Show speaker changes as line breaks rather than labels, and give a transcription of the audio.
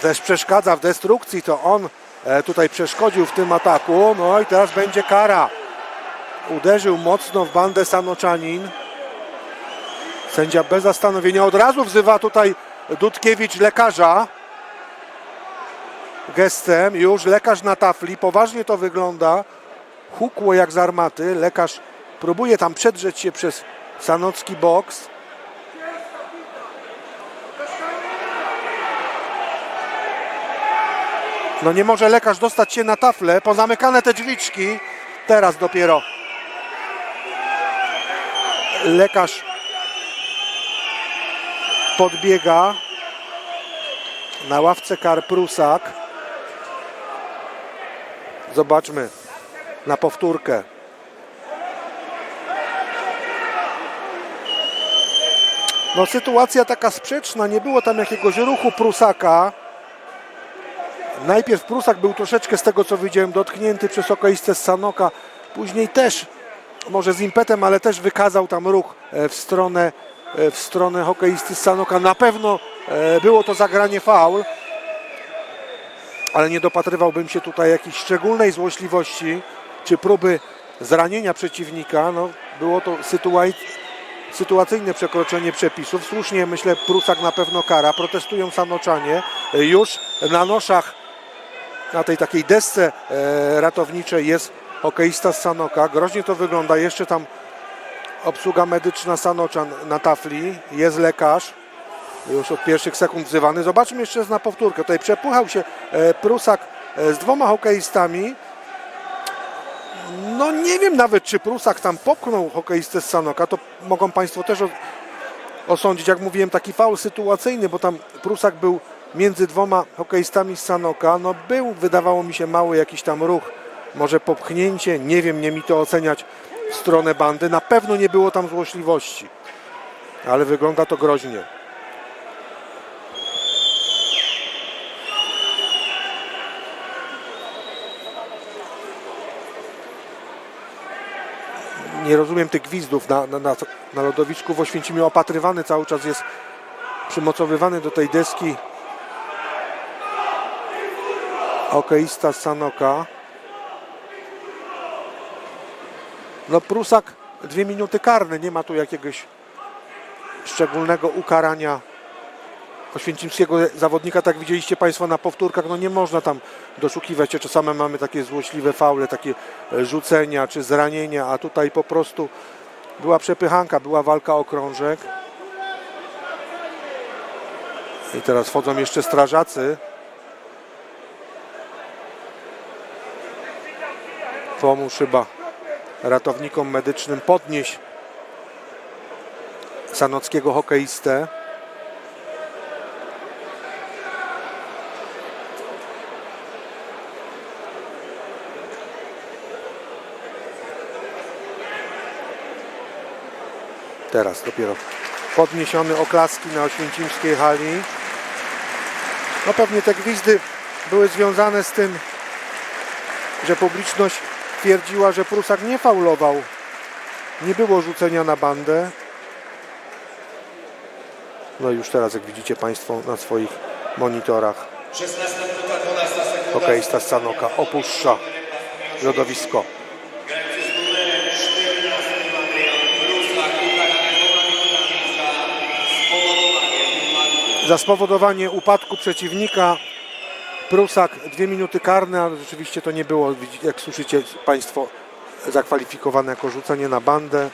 też przeszkadza w destrukcji, to on e, tutaj przeszkodził w tym ataku. No i teraz będzie kara. Uderzył mocno w bandę Sanoczanin. Sędzia bez zastanowienia od razu wzywa tutaj Dudkiewicz lekarza. Gestem już lekarz na tafli. Poważnie to wygląda. Hukło jak z armaty. Lekarz próbuje tam przedrzeć się przez Sanocki boks. No nie może lekarz dostać się na taflę. Pozamykane te drzwiczki. Teraz dopiero lekarz podbiega na ławce kar Prusak. Zobaczmy na powtórkę. No sytuacja taka sprzeczna, nie było tam jakiegoś ruchu Prusaka. Najpierw Prusak był troszeczkę z tego co widziałem dotknięty przez hokeistę z Sanoka. Później też, może z impetem, ale też wykazał tam ruch e, w stronę, e, w stronę hokeisty z Sanoka. Na pewno e, było to zagranie faul, ale nie dopatrywałbym się tutaj jakiejś szczególnej złośliwości czy próby zranienia przeciwnika. No, było to sytuacyjne przekroczenie przepisów. Słusznie myślę Prusak na pewno kara. Protestują Sanoczanie. Już na noszach na tej takiej desce e, ratowniczej jest hokeista z Sanoka. Groźnie to wygląda. Jeszcze tam obsługa medyczna Sanoczan na tafli. Jest lekarz. Już od pierwszych sekund wzywany. Zobaczmy jeszcze na powtórkę. Tutaj przepychał się e, Prusak e, z dwoma hokeistami. No nie wiem nawet, czy Prusak tam popchnął hokeistę z Sanoka. To mogą Państwo też osądzić. Jak mówiłem, taki faul sytuacyjny, bo tam Prusak był między dwoma hokeistami z Sanoka. No był, wydawało mi się, mały jakiś tam ruch. Może popchnięcie, nie wiem, nie mi to oceniać w stronę bandy. Na pewno nie było tam złośliwości. Ale wygląda to groźnie. nie rozumiem tych gwizdów na, na, na, na lodowisku w Oświęcimiu opatrywany cały czas jest przymocowywany do tej deski hokeista z Sanoka. No Prusak dwie minuty karne. Nie ma tu jakiegoś szczególnego ukarania oświęcimskiego zawodnika, tak widzieliście Państwo na powtórkach, no nie można tam doszukiwać się, czasami mamy takie złośliwe faule, takie rzucenia czy zranienia, a tutaj po prostu była przepychanka, była walka o krążek. I teraz wchodzą jeszcze strażacy. Pomóż chyba ratownikom medycznym podnieść sanockiego hokeistę. Teraz dopiero podniesiony oklaski na oświęcimskiej hali. No pewnie te gwizdy były związane z tym, że publiczność twierdziła, że Prusak nie faulował. Nie było rzucenia na bandę. No już teraz, jak widzicie Państwo na swoich monitorach,
16 minuta 12 sekunda.
hokeista Sanoka opuszcza lodowisko.
Grający z numerem 14 Adrian Rusak, ukarany dwoma minutami za spowodowanie upadku.
za spowodowanie upadku przeciwnika. Prusak dwie minuty karne, ale rzeczywiście to nie było, jak słyszycie Państwo, zakwalifikowane jako rzucenie na bandę.